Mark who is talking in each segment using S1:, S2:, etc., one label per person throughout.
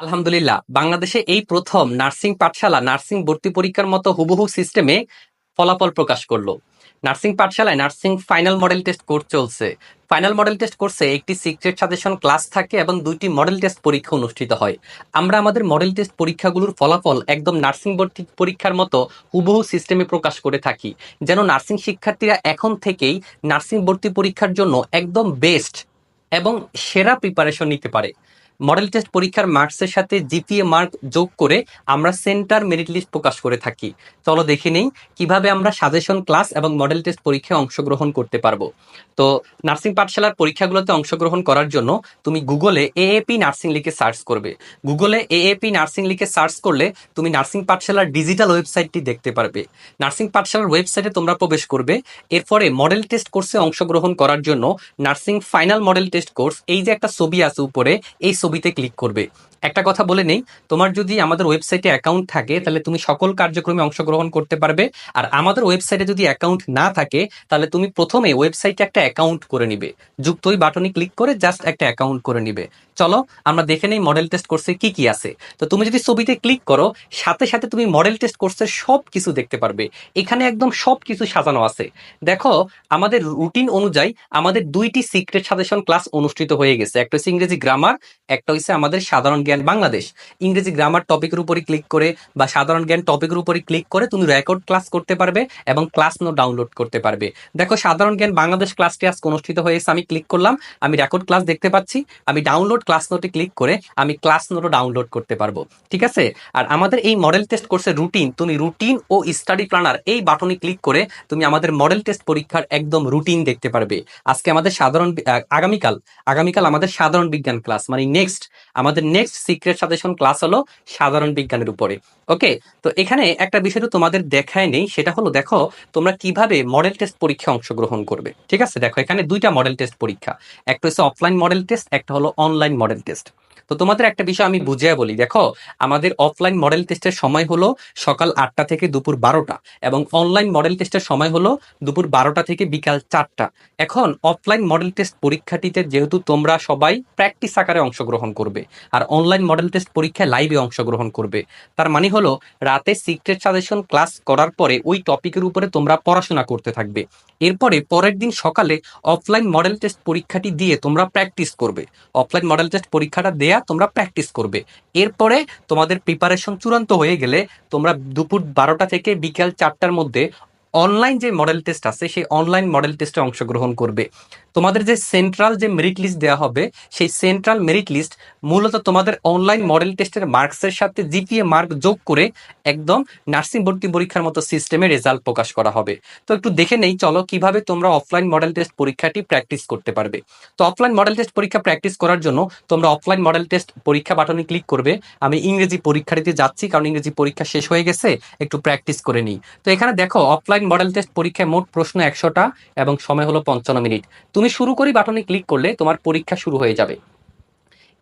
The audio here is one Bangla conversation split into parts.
S1: আলহামদুলিল্লাহ, বাংলাদেশে এই প্রথম নার্সিং পাঠশালা, নার্সিং ভর্তি পরীক্ষার মতো হুবহু সিস্টেমে ফলাফল প্রকাশ করল। নার্সিং পাঠশালায় nursing final model test course চলছে। ফাইনাল মডেল টেস্ট কোর্সে একটি সিক্রেট সাজেশন ক্লাস থাকে এবং দুইটি মডেল টেস্ট পরীক্ষা অনুষ্ঠিত হয়। আমরা আমাদের মডেল টেস্ট পরীক্ষাগুলোর ফলাফল একদম নার্সিং ভর্তি পরীক্ষার মতো হুবহু সিস্টেমে প্রকাশ করে থাকি। যেন নার্সিং শিক্ষার্থীরা এখন থেকেই নার্সিং ভর্তি পরীক্ষার জন্য একদম বেস্ট এবং সেরা প্রিপারেশন নিতে পারে। মডেল টেস্ট পরীক্ষার মার্কসের সাথে জিপিএ মার্ক যোগ করে আমরা সেন্টার মেরিট লিস্ট প্রকাশ করে থাকি। চলো দেখে নেই কীভাবে আমরা সাজেশন ক্লাস এবং মডেল টেস্ট পরীক্ষায় অংশগ্রহণ করতে পারব। তো নার্সিং পাঠশালার পরীক্ষাগুলোতে অংশগ্রহণ করার জন্য তুমি গুগলে এএপি নার্সিং লিখে সার্চ করবে। গুগলে এএপি নার্সিং লিখে সার্চ করলে তুমি নার্সিং পাঠশালার ডিজিটাল ওয়েবসাইটটি দেখতে পারবে। নার্সিং পাঠশালার ওয়েবসাইটে তোমরা প্রবেশ করবে। এরপরে মডেল টেস্ট কোর্সে অংশগ্রহণ করার জন্য nursing final model test course, এই যে একটা ছবি আছে উপরে, এই ছবিতে ক্লিক করবে। একটা কথা বলে নেই, তোমার যদি আমাদের ওয়েবসাইটে অ্যাকাউন্ট থাকে, তাহলে তুমি সকল কার্যক্রমে অংশগ্রহণ করতে পারবে। আর আমাদের ওয়েবসাইটে যদি অ্যাকাউন্ট না থাকে, তাহলে তুমি প্রথমে ওয়েবসাইটে একটা অ্যাকাউন্ট করে নিবে। যুক্ত ওই বাটনে ক্লিক করে জাস্ট একটা অ্যাকাউন্ট করে নিবে। চলো, আমরা দেখে নেই মডেল টেস্ট কোর্সে কি কি আছে। তো তুমি যদি ছবিতে ক্লিক করো, সাথে সাথে তুমি মডেল টেস্ট কোর্সের সব কিছু দেখতে পারবে। এখানে একদম সব কিছু সাজানো আছে। দেখো, আমাদের রুটিন অনুযায়ী আমাদের দুইটি সিক্রেট সাজেশন ক্লাস অনুষ্ঠিত হয়ে গেছে। একটা হচ্ছে ইংরেজি গ্রামার একটা হচ্ছে আমাদের সাধারণ জ্ঞান বাংলাদেশ। ইংরেজি গ্রামার টপিকের উপরে ক্লিক করে বা সাধারণ জ্ঞান টপিকের উপরে ক্লিক করে তুমি রেকর্ড ক্লাস করতে পারবে এবং ক্লাস নোট ডাউনলোড করতে পারবে। দেখো, সাধারণ জ্ঞান বাংলাদেশ ক্লাসটি আজকে অনুষ্ঠিত হয়েছে, আমি ক্লিক করলাম, আমি রেকর্ড ক্লাস দেখতে পাচ্ছি, আমি ডাউনলোড ক্লাস নোটে ক্লিক করে আমি ক্লাস নোটও ডাউনলোড করতে পারব। ঠিক আছে? আর আমাদের এই মডেল টেস্ট কোর্সের রুটিন তুমি রুটিন ও স্টাডি প্ল্যানার এই বাটনে ক্লিক করে তুমি আমাদের মডেল টেস্ট পরীক্ষার একদম রুটিন দেখতে পারবে। আজকে আমাদের সাধারণ আগামীকাল আগামীকাল আমাদের সাধারণ বিজ্ঞান ক্লাস মানে নেক্সট আমাদের নেক্সট সিক্রেট সাজেশন ক্লাস হলো সাধারণ বিজ্ঞানের উপরে। ওকে তো এখানে একটা বিষয় তো তোমাদের দেখায় নেই, সেটা হলো দেখো, তোমরা কীভাবে মডেল টেস্ট পরীক্ষা অংশগ্রহণ করবে। ঠিক আছে? দেখো, এখানে দুইটা মডেল টেস্ট পরীক্ষা। একটা হচ্ছে অফলাইন মডেল টেস্ট একটা হলো অনলাইন মডেল টেস্ট তো তোমাদের একটা বিষয় আমি বুঝিয়ে বলি। দেখো, আমাদের অফলাইন মডেল টেস্টের সময় হলো সকাল আটটা থেকে দুপুর বারোটা এবং অনলাইন মডেল টেস্টের সময় হলো দুপুর বারোটা থেকে বিকাল চারটা। এখন অফলাইন মডেল টেস্ট পরীক্ষাটিতে যেহেতু তোমরা সবাই প্র্যাকটিস আকারে অংশগ্রহণ করবে আর অনলাইন মডেল টেস্ট পরীক্ষায় লাইভে অংশগ্রহণ করবে, তার মানে হলো রাতে সিক্রেট সাজেশন ক্লাস করার পরে ওই টপিকের উপরে তোমরা পড়াশোনা করতে থাকবে। এরপরে পরের দিন সকালে অফলাইন মডেল টেস্ট পরীক্ষাটি দিয়ে তোমরা প্র্যাকটিস করবে। অফলাইন মডেল টেস্ট পরীক্ষাটা দেয়া তোমরা প্র্যাকটিস করবে। এরপরে তোমাদের প্রিপারেশন চূড়ান্ত হয়ে গেলে তোমরা দুপুর বারোটা থেকে বিকেল চারটার মধ্যে অনলাইন যে মডেল টেস্ট আছে, সেই অনলাইন মডেল টেস্টে অংশগ্রহণ করবে। তোমাদের যে সেন্ট্রাল যে মেরিট লিস্ট দেওয়া হবে, সেই সেন্ট্রাল মেরিট লিস্ট মূলত তোমাদের অনলাইন মডেল টেস্টের মার্কসের সাথে জিপিএ মার্ক যোগ করে একদম নার্সিং ভর্তি পরীক্ষার মতো সিস্টেমে রেজাল্ট প্রকাশ করা হবে। তো একটু দেখে নেই, চলো কীভাবে তোমরা অফলাইন মডেল টেস্ট পরীক্ষাটি প্র্যাকটিস করতে পারবে। তো অফলাইন মডেল টেস্ট পরীক্ষা প্র্যাকটিস করার জন্য তোমরা অফলাইন মডেল টেস্ট পরীক্ষা বাটনে ক্লিক করবে। আমি ইংরেজি পরীক্ষা দিতে যাচ্ছি, কারণ ইংরেজি পরীক্ষা শেষ হয়ে গেছে, একটু প্র্যাকটিস করে নিই। তো এখানে দেখো অফলাইন মডেল টেস্ট পরীক্ষায় মোট প্রশ্ন একশোটা এবং সময় হলো পঞ্চান্ন মিনিট। তুমি শুরু করি বাটনে ক্লিক করলে তোমার পরীক্ষা শুরু হয়ে যাবে।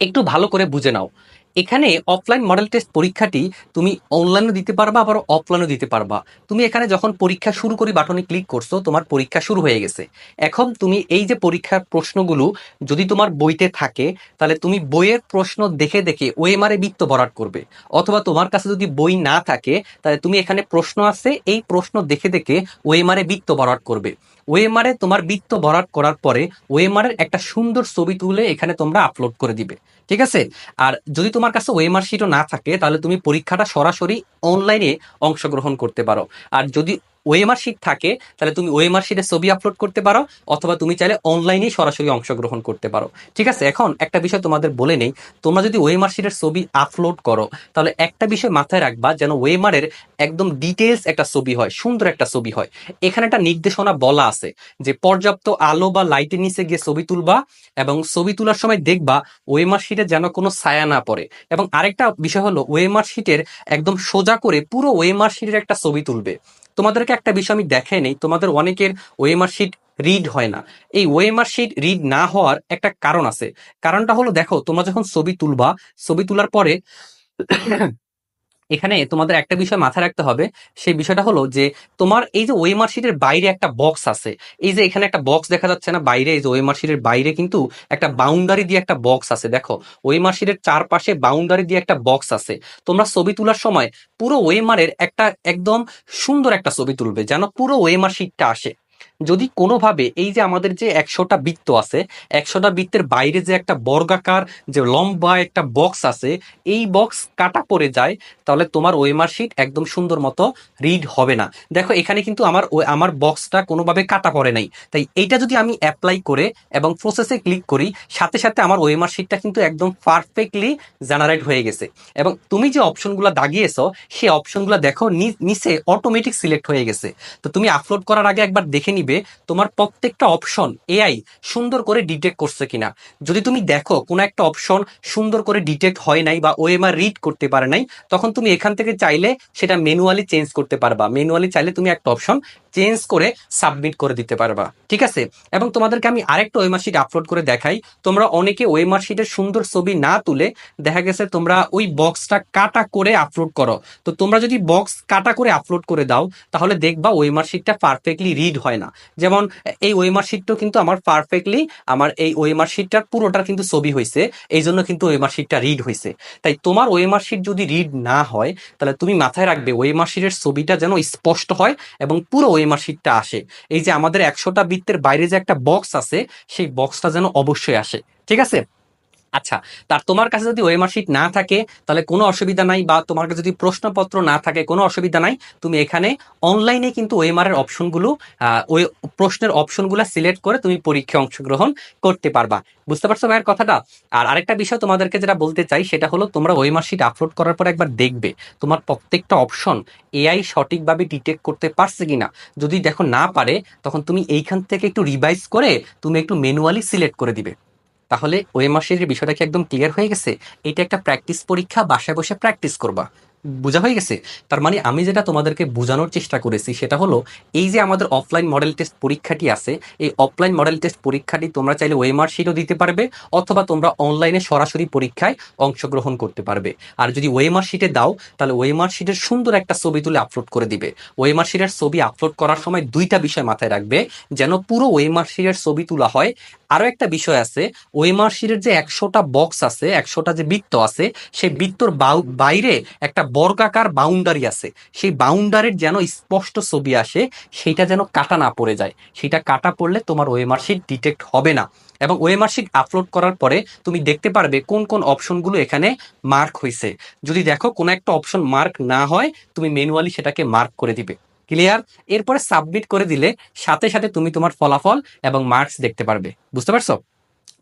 S1: একটু ভালো করে বুঝে নাও। এখানে অফলাইন মডেল টেস্ট পরীক্ষাটি তুমি অনলাইনে দিতে পারবা, আবার অফলাইনে দিতে পারবা। তুমি এখানে যখন পরীক্ষা শুরু করি বাটনে ক্লিক করছ, তোমার পরীক্ষা শুরু হয়ে গেছে। এখন তুমি এই যে পরীক্ষার প্রশ্নগুলো যদি তোমার বইতে থাকে, তাহলে তুমি বইয়ের প্রশ্ন দেখে দেখে ওএমআরে বৃত্ত ভরাট করবে। অথবা তোমার কাছে যদি বই না থাকে, তাহলে তুমি এখানে প্রশ্ন আছে, এই প্রশ্ন দেখে দেখে ওএমআরে বৃত্ত ভরাট করবে। ওএমআরে তোমার বৃত্ত ভরাট করার পরে ওয়েমারের একটা সুন্দর ছবি তুলে এখানে তোমরা আপলোড করে দিবে, ঠিক আছে? আর যদি তোমার কাছে ওয়েমার শিটও না থাকে, তাহলে তুমি পরীক্ষাটা সরাসরি অনলাইনে অংশগ্রহণ করতে পারো। আর যদি ওএমআর শিট থাকে, তাহলে তুমি ওএমআর শিটে ছবি আপলোড করতে পারো, অথবা তুমি চাইলে অনলাইনেই সরাসরি অংশগ্রহণ করতে পারো। ঠিক আছে? এখন একটা বিষয় তোমাদের বলে নেই, তোমরা যদি ওএমআর শিটের ছবি আপলোড করো, তাহলে একটা বিষয় মাথায় রাখবা যেন ওএমআর একদম ডিটেলস একটা ছবি হয়, সুন্দর একটা ছবি হয়। এখানে একটা নির্দেশনা বলা আছে যে পর্যাপ্ত আলো বা লাইটের নিচে গিয়ে ছবি তুলবা এবং ছবি তোলার সময় দেখবা ওএমআর শিটে যেন কোনো ছায়া না পড়ে। এবং আরেকটা বিষয় হলো, ওএমআর শিটের একদম সোজা করে পুরো ওএমআর শিটের একটা ছবি তুলবে। তোমাদেরকে একটা বিষয় আমি দেখাই নেই, তোমাদের অনেকের ওয়েমার শিট রিড হয় না। এই ওয়েমার শিট রিড না হওয়ার একটা কারণ আছে। কারণটা হলো দেখো, তোমরা যখন ছবি তুলবা, ছবি তোলার পরে এখানে তোমাদের একটা বিষয় মাথায় রাখতে হবে, সেই বিষয়টা হলো যে তোমার এই যে ওয়েমার শিটের বাইরে একটা বক্স আছে, এই যে এখানে একটা বক্স দেখা যাচ্ছে না, বাইরে এই যে ওয়েমার শিটের বাইরে কিন্তু একটা বাউন্ডারি দিয়ে একটা বক্স আছে, দেখো। ওয়েমার শিটের চারপাশে বাউন্ডারি দিয়ে একটা বক্স আছে। তোমরা ছবি তোলার সময় পুরো ওয়েমারের একটা একদম সুন্দর একটা ছবি তুলবে, যেন পুরো ওয়েমার শিটটা আসে। যদি কোনোভাবে এই যে আমাদের যে একশোটা বৃত্ত আছে, একশোটা বৃত্তের বাইরে যে একটা বর্গাকার, যে লম্বা একটা বক্স আছে, এই বক্স কাটা পড়ে যায়, তাহলে তোমার ওয়েমার শিট একদম সুন্দর মতো রিড হবে না। দেখো, এখানে কিন্তু আমার ওই- আমার বক্সটা কোনোভাবে কাটা পড়ে নাই। তাই এইটা যদি আমি অ্যাপ্লাই করে এবং প্রসেসে ক্লিক করি, সাথে সাথে আমার ওয়েমার শিটটা কিন্তু একদম পারফেক্টলি জেনারেট হয়ে গেছে। এবং তুমি যে অপশনগুলো দাগিয়েছো, সেই অপশনগুলো দেখো নি- নিচে অটোমেটিক সিলেক্ট হয়ে গেছে। তো তুমি আপলোড করার আগে একবার দেখে নিবে। তোমার প্রত্যেকটা অপশন এআই সুন্দর করে ডিটেক্ট করছে কিনা। যদি তুমি দেখো কোনো একটা অপশন সুন্দর করে ডিটেক্ট হয় নাই বা ওএমআর রিড করতে পারে নাই, তখন তুমি এখান থেকে চাইলে সেটা ম্যানুয়ালি চেঞ্জ করতে পারবা। ম্যানুয়ালি চাইলে তুমি একটা অপশন চেঞ্জ করে সাবমিট করে দিতে পারবা। ঠিক আছে? এবং তোমাদেরকে আমি আরেকটা ওয়েমার শিট আপলোড করে দেখাই। তোমরা অনেকে ওয়েমার শিটের সুন্দর ছবি না তুলে দেখা গেছে তোমরা ওই বক্সটা কাটা করে আপলোড করো। তো তোমরা যদি বক্স কাটা করে আপলোড করে দাও, তাহলে দেখবা ওয়েমার শিটটা পারফেক্টলি রিড হয় না। যেমন, এই ওয়েমার শিটটাও কিন্তু আমার পারফেক্টলি আমার এই ওয়েমার শিটটার পুরোটার কিন্তু ছবি হয়েছে এই জন্য কিন্তু ওয়েমার শিটটা রিড হয়েছে তাই তোমার ওয়েমার শিট যদি রিড না হয়, তাহলে তুমি মাথায় রাখবে ওয়েমার শিটের ছবিটা যেন স্পষ্ট হয় এবং পুরো ওয়েমার শিটটা আসে। এই যে আমাদের একশোটা বৃত্তের বাইরে যে একটা বক্স আছে, সেই বক্সটা যেন অবশ্যই আসে। ঠিক আছে? আচ্ছা তার তোমার কাছে যদি ওয়েমার শিট না থাকে, তাহলে কোনো অসুবিধা নাই বা তোমার কাছে যদি প্রশ্নপত্র না থাকে, কোনো অসুবিধা নাই, তুমি এখানে অনলাইনে কিন্তু ওয়েমার এর অপশনগুলো ওই প্রশ্নের অপশনগুলো সিলেক্ট করে তুমি পরীক্ষায় অংশগ্রহণ করতে পারবা। বুঝতে পারছ ভাইয়ের কথাটা? আর আরেকটা বিষয় তোমাদেরকে যেটা বলতে চাই, সেটা হলো তোমরা ওয়েমার শিট আপলোড করার পর একবার দেখবে, তোমার প্রত্যেকটা অপশন এআই সঠিকভাবে ডিটেক্ট করতে পারছে কিনা। যদি দেখো না পারে, তখন তুমি এইখান থেকে একটু রিভাইজ করে, তুমি একটু ম্যানুয়ালি সিলেক্ট করে দিবে। তাহলে ওয়েমার্সের বিষয়টা কি একদম ক্লিয়ার হয়ে গেছে? এটা একটা প্র্যাকটিস পরীক্ষা, বাসায় বসে প্র্যাকটিস করবা। বোঝা হয়ে গেছে? তার মানে আমি যেটা তোমাদেরকে বোঝানোর চেষ্টা করেছি সেটা হলো, এই যে আমাদের অফলাইন মডেল টেস্ট পরীক্ষাটি আছে, এই অফলাইন মডেল টেস্ট পরীক্ষাটি তোমরা চাইলে ওয়েমার শিটও দিতে পারবে, অথবা তোমরা অনলাইনে সরাসরি পরীক্ষায় অংশগ্রহণ করতে পারবে। আর যদি ওয়েমার শিটে দাও, তাহলে ওয়েমার শিটের সুন্দর একটা ছবি তুলে আপলোড করে দিবে। ওয়েমার শিটের ছবি আপলোড করার সময় দুইটা বিষয় মাথায় রাখবে, যেন পুরো ওয়েমার শিটের ছবি তোলা হয় আরও একটা বিষয় আছে ওয়েমার শিটের যে একশোটা বক্স আছে, একশোটা যে বৃত্ত আছে, সেই বৃত্তর বাইরে একটা বর্গাকার বাউন্ডারি আছে। সেই বাউন্ডারির যেন স্পষ্ট ছবি আসে, সেইটা যেন কাটা না পড়ে যায়। সেটা কাটা পড়লে তোমার ওয়েমার ডিটেক্ট হবে না। এবং ওয়েমার আপলোড করার পরে তুমি দেখতে পারবে কোন কোন অপশনগুলো এখানে মার্ক হয়েছে যদি দেখো কোনো একটা অপশন মার্ক না হয়, তুমি ম্যানুয়ালি সেটাকে মার্ক করে দিবে। ক্লিয়ার এরপরে সাবমিট করে দিলে সাথে সাথে তুমি তোমার ফলাফল এবং মার্কস দেখতে পারবে। বুঝতে পারছ?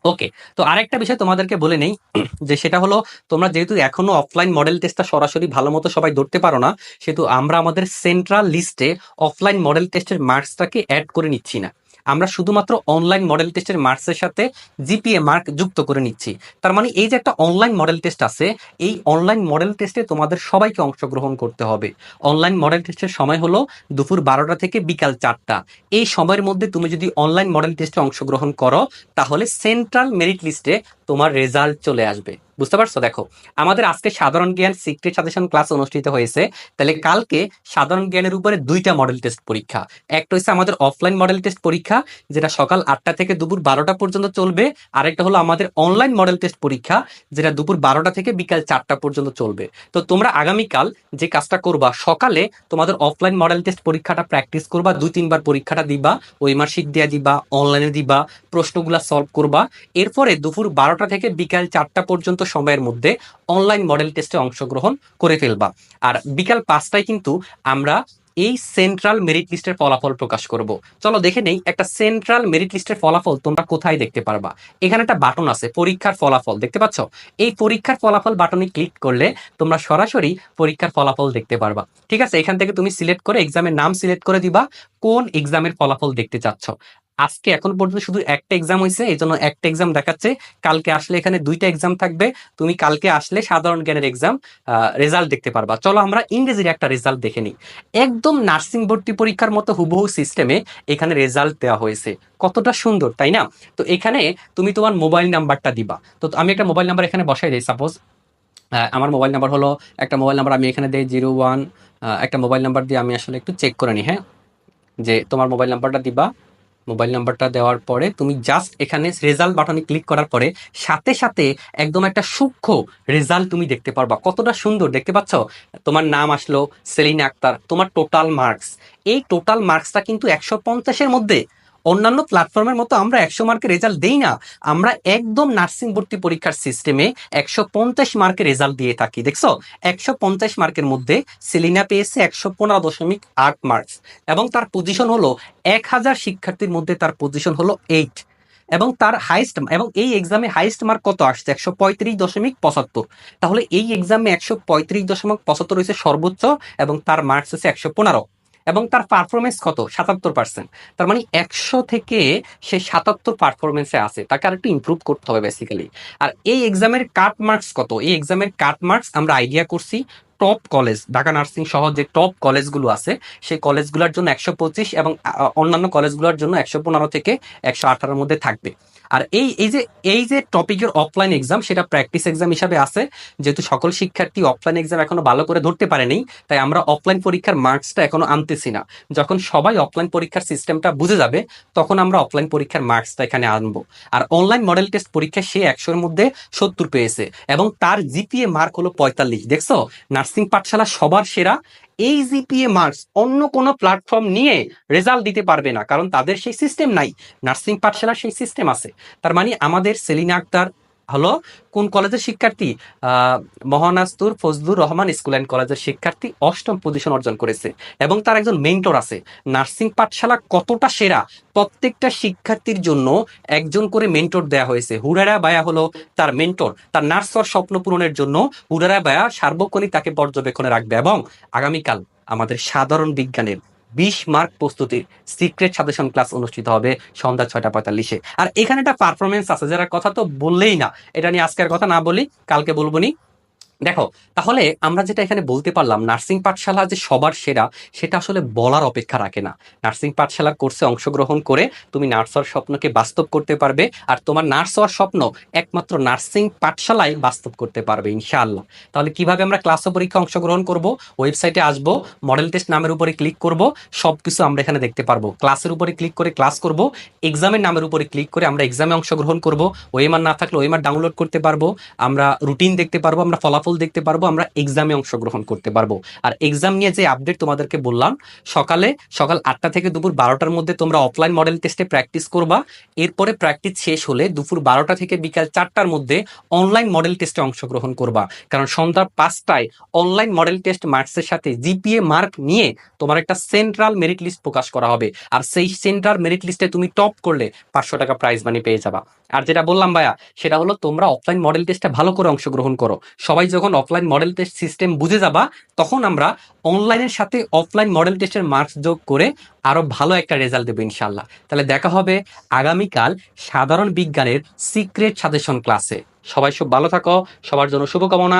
S1: ওকে তো আরেকটা বিষয় তোমাদেরকে বলে নেই, যে সেটা হলো, তোমরা যেহেতু এখনও অফলাইন মডেল টেস্টটা সরাসরি ভালো মতো সবাই ধরতে পারো না, সেহেতু আমরা আমাদের সেন্ট্রাল লিস্টে অফলাইন মডেল টেস্টের মার্কসটাকে অ্যাড করে নিচ্ছি না। আমরা শুধুমাত্র অনলাইন মডেল টেস্টের মার্কসের সাথে জিপিএ মার্ক যুক্ত করে নিচ্ছি। তার মানে এই যে একটা অনলাইন মডেল টেস্ট আছে, এই অনলাইন মডেল টেস্টে তোমাদের সবাইকে অংশগ্রহণ করতে হবে। অনলাইন মডেল টেস্টের সময় হলো দুপুর বারোটা থেকে বিকাল চারটা। এই সময়ের মধ্যে তুমি যদি অনলাইন মডেল টেস্টে অংশগ্রহণ করো, তাহলে সেন্ট্রাল মেরিট লিস্টে তোমার রেজাল্ট চলে আসবে। বুঝতে পারছ? দেখো, আমাদের আজকে সাধারণ জ্ঞান সিক্রেট সাজেশন ক্লাস অনুষ্ঠিত হয়েছে। তাহলে কালকে সাধারণ জ্ঞানের উপরে দুইটা মডেল টেস্ট পরীক্ষা। একটা হচ্ছে আমাদের অফলাইন মডেল টেস্ট পরীক্ষা, যেটা সকাল আটটা থেকে দুপুর বারোটা পর্যন্ত চলবে। আরেকটা হলো আমাদের অনলাইন মডেল টেস্ট পরীক্ষা, যেটা দুপুর বারোটা থেকে বিকাল চারটা পর্যন্ত চলবে। তো তোমরা আগামীকাল যে কাজটা করবা, সকালে তোমাদের অফলাইন মডেল টেস্ট পরীক্ষাটা প্র্যাকটিস করবা, দুই তিনবার পরীক্ষাটা দিবা, ওই মার্কশিট দেওয়া দিবা অনলাইনে দিবা, প্রশ্নগুলা সলভ করবা। এরপরে দুপুর বারোটা থেকে বিকাল চারটা পর্যন্ত সময়ের মধ্যে অনলাইন মডেল টেস্টে অংশগ্রহণ করে ফেলবা। আর বিকাল পাঁচটায় কিন্তু আমরা এই সেন্ট্রাল মেরিট লিস্টের ফলাফল প্রকাশ করব। চলো দেখে নেই, একটা সেন্ট্রাল মেরিট লিস্টের ফলাফল তোমরা কোথায় দেখতে পারবা? এখানে একটা বাটন আছে, পরীক্ষার ফলাফল, দেখতে পাচ্ছ? এই পরীক্ষার ফলাফল বাটনে ক্লিক করলে তোমরা সরাসরি পরীক্ষার ফলাফল দেখতে পারবা। ঠিক আছে, এখান থেকে তুমি সিলেক্ট করে এক্সামের নাম সিলেক্ট করে দিবা, কোন এক্সামের ফলাফল দেখতে চাচ্ছ? আজকে এখন পর্যন্ত শুধু একটা এক্সাম হয়েছে এই জন্য একটা এক্সাম দেখাচ্ছে। কালকে আসলে এখানে দুইটা এক্সাম থাকবে। তুমি কালকে আসলে সাধারণ জ্ঞানের এক্সাম রেজাল্ট দেখতে পারবা। চলো আমরা ইংরেজির একটা রেজাল্ট দেখে নিই। একদম নার্সিং ভর্তি পরীক্ষার মতো হুবহু সিস্টেমে এখানে রেজাল্ট দেওয়া হয়েছে। কতটা সুন্দর, তাই না? তো এখানে তুমি তোমার মোবাইল নাম্বারটা দিবা। তো আমি একটা মোবাইল নাম্বার এখানে বসাই দিই সাপোজ আমার মোবাইল নাম্বার হলো, একটা মোবাইল নাম্বার আমি এখানে দিই জিরো ওয়ান একটা মোবাইল নাম্বার দিয়ে আমি আসলে একটু চেক করে নিই হ্যাঁ? যে তোমার মোবাইল নাম্বারটা দিবা। মোবাইল নাম্বারটা দেওয়ার পরে তুমি জাস্ট এখানে রেজাল্ট বাটনে ক্লিক করার পরে সাথে সাথে একদম একটা সূক্ষ্ম রেজাল্ট তুমি দেখতে পারবা। কতটা সুন্দর, দেখতে পাচ্ছ? তোমার নাম আসলো, সেলিনা আক্তার, তোমার টোটাল মার্কস এই টোটাল মার্কসটা কিন্তু একশো পঞ্চাশের মধ্যে। অন্যান্য প্ল্যাটফর্মের মতো আমরা একশো মার্কের রেজাল্ট দেই না। আমরা একদম নার্সিং ভর্তি পরীক্ষার সিস্টেমে একশো পঞ্চাশ মার্কের রেজাল্ট দিয়ে থাকি, দেখছ? একশো পঞ্চাশ মার্কের মধ্যে সেলিনা পেয়েছে একশো পনেরো দশমিক আট মার্কস এবং তার পজিশন হলো এক হাজার শিক্ষার্থীর মধ্যে তার পজিশন হলো এইট এবং তার হাইস্ট এবং এই এক্সামে হাইস্ট মার্ক কত আসছে? একশো পঁয়ত্রিশ দশমিক পঁচাত্তর। তাহলে এই এক্সামে একশো পঁয়ত্রিশ দশমিক পঁচাত্তর হয়েছে সর্বোচ্চ এবং তার মার্কস হচ্ছে একশো পনেরো। এবং তার পারফরমেন্স কত? সাতাত্তর পার্সেন্ট তার মানে একশো থেকে সে সাতাত্তর পারফরমেন্সে আছে। তাকে আর একটু ইমপ্রুভ করতে হবে বেসিক্যালি আর এই এক্সামের কাট মার্কস কত? এই এক্সামের কাট মার্কস আমরা আইডিয়া করছি টপ কলেজ ঢাকা নার্সিং সহ যে টপ কলেজগুলো আছে, সেই কলেজগুলোর জন্য একশো পঁচিশ এবং অন্যান্য কলেজগুলোর জন্য একশো পনেরো থেকে একশো আঠারোর মধ্যে থাকবে। আর এই এই যে এই যে টপিকের অফলাইন এক্সাম সেটা প্র্যাকটিস এক্সাম হিসাবে আছে। যেহেতু সকল শিক্ষার্থী অফলাইন এক্সাম এখনও ভালো করে ধরতে পারেনি, তাই আমরা অফলাইন পরীক্ষার মার্কসটা এখনও আনতেছি না। যখন সবাই অফলাইন পরীক্ষার সিস্টেমটা বুঝে যাবে, তখন আমরা অফলাইন পরীক্ষার মার্কসটা এখানে আনব। আর অনলাইন মডেল টেস্ট পরীক্ষা সে একশোর মধ্যে সত্তর পেয়েছে, এবং তার জিপিএ মার্ক হলো পঁয়তাল্লিশ, দেখছ? নার্সিং পাঠশালা সবার সেরা এই জিপিএ মার্কস অন্য কোনো প্ল্যাটফর্ম নিয়ে রেজাল্ট দিতে পারবে না, কারণ তাদের সেই সিস্টেম নাই। নার্সিং পাঠশালার সেই সিস্টেম আছে। তার মানে আমাদের সেলিনা আক্তার হলো? কোন কলেজের শিক্ষার্থী? মহানাস্তুর ফজলুর রহমান স্কুল অ্যান্ড কলেজের শিক্ষার্থী অষ্টম পজিশন অর্জন করেছে এবং তার একজন মেন্টর আছে। নার্সিং পাঠশালা কতটা সেরা? প্রত্যেকটা শিক্ষার্থীর জন্য একজন করে মেন্টর দেয়া হয়েছে। হুরারা বায়া হলো তার মেন্টর তার নার্স হওয়ার স্বপ্ন পূরণের জন্য হুরারা বায়া সার্বক্ষণিক তাকে পর্যবেক্ষণে রাখবে এবং আগামীকাল আমাদের সাধারণ বিজ্ঞানের বিশ মার্ক প্রস্তুতির সিক্রেট সাজেশন ক্লাস অনুষ্ঠিত হবে সন্ধ্যা ছয়টা পঁয়তাল্লিশে। আর এখানে একটা পারফরমেন্স আছে, যারা কথা তো বললেই না, এটা নিয়ে আজকের কথা না বলি, কালকে বলব নি। দেখো, তাহলে আমরা যেটা এখানে বলতে পারলাম, নার্সিং পাঠশালা যে সবার সেরা, সেটা আসলে বলার অপেক্ষা রাখে না। নার্সিং পাঠশালা কোর্সে অংশগ্রহণ করে তুমি নার্স হওয়ার স্বপ্নকে বাস্তব করতে পারবে আর তোমার নার্স হওয়ার স্বপ্ন একমাত্র নার্সিং পাঠশালায় বাস্তব করতে পারবে, ইনশাআল্লাহ। তাহলে কীভাবে আমরা ক্লাস ও পরীক্ষা অংশগ্রহণ করব, ওয়েবসাইটে আসব, মডেল টেস্ট নামের উপরে ক্লিক করব সব কিছু আমরা এখানে দেখতে পারব। ক্লাসের উপরে ক্লিক করে ক্লাস করব, এক্সামের নামের উপরে ক্লিক করে আমরা এক্সামে অংশগ্রহণ করব, ওএমআর না থাকলে ওএমআর ডাউনলোড করতে পারব, আমরা রুটিন দেখতে পারব, আমরা ফলাফল দেখতে পারব, আমরা এক্সামে অংশগ্রহণ করতে পারব। আর এক্সাম নিয়ে যে আপডেট তোমাদেরকে বললাম, সকালে, সকাল আটটা থেকে দুপুর বারোটার মধ্যে তোমরা অফলাইন মডেল টেস্টে প্র্যাকটিস করবা। এরপরে প্র্যাকটিস শেষ হলে দুপুর বারোটা থেকে বিকাল চারটার মধ্যে অনলাইন মডেল টেস্টে অংশগ্রহণ করবা। কারণ সন্ধ্যা পাঁচটায় অনলাইন মডেল টেস্ট মার্কসের সাথে জিপিএ মার্ক নিয়ে তোমার একটা সেন্ট্রাল মেরিট লিস্ট প্রকাশ করা হবে। আর সেই সেন্ট্রাল মেরিট লিস্টে তুমি টপ করলে পাঁচশো টাকা প্রাইজ মানি পেয়ে যাবা। আর যেটা বললাম ভাইয়া, সেটা হলো তোমরা অফলাইন মডেল টেস্টে ভালো করে অংশগ্রহণ করো। সবাই যখন অফলাইন মডেল টেস্ট সিস্টেম বুঝে যাবা, তখন আমরা অনলাইনের সাথে অফলাইন মডেল টেস্টের মার্কস যোগ করে আরও ভালো একটা রেজাল্ট দেবো ইনশাল্লাহ তাহলে দেখা হবে আগামীকাল সাধারণ বিজ্ঞানের সিক্রেট সাজেশন ক্লাসে সবাই সব ভালো থাকো, সবার জন্য শুভকামনা।